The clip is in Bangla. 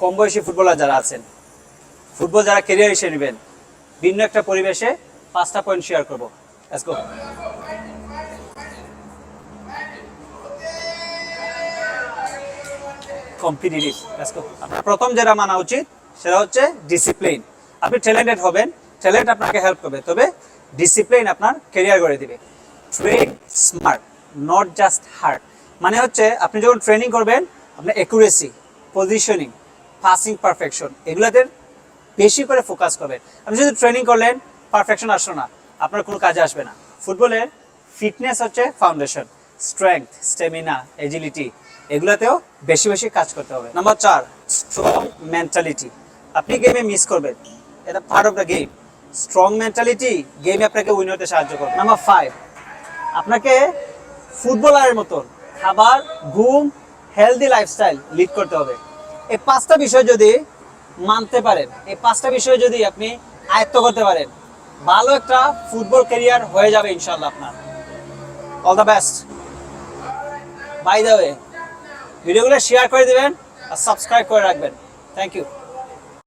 কম বয়সী ফুটবলার যারা আছেন, ফুটবল যারা কেরিয়ার হিসেবে নেবেন, ভিন্ন একটা পরিবেশে পাঁচটা পয়েন্ট শেয়ার করব। প্রথম যেটা মানা উচিত, সেটা হচ্ছে ডিসিপ্লিন আপনি ট্যালেন্টেড হবেন ট্যালেন্ট আপনাকে হেল্প করবে, তবে ডিসিপ্লিন আপনার কেরিয়ার গড়ে দিবে। Train smart not just hard মানে হচ্ছে আপনি যখন ট্রেনিং করবেন, আপনার একুরেসি পজিশনিং পাসিং পারফেকশন এগুলাতে বেশি করে ফোকাস করবেন আপনি যদি ট্রেনিং করলেন পারফেকশন আসলো না, আপনার কোনো কাজে আসবে না। ফুটবলের ফিটনেস হচ্ছে ফাউন্ডেশন স্ট্রেংথ স্টেমিনা এজিলিটি এগুলোতেও বেশি বেশি কাজ করতে হবে। নাম্বার চার স্ট্রং মেন্টালিটি আপনি গেমে মিস করবেন, এটা part of the game strong mentality গেমে আপনাকে উইন হতে সাহায্য করবে। নাম্বার ফাইভ আপনাকে ফুটবলারের মতন খাবার, ঘুম হেলদি লাইফস্টাইল লিড করতে হবে। এই পাঁচটা বিষয় যদি মানতে পারেন, এই পাঁচটা বিষয় যদি আপনি আয়ত্ত করতে পারেন, ভালো একটা ফুটবল ক্যারিয়ার হয়ে যাবে ইনশাল্লাহ আপনার। All the best by the way ভিডিওগুলো শেয়ার করে দেবেন আর সাবস্ক্রাইব করে রাখবেন। Thank you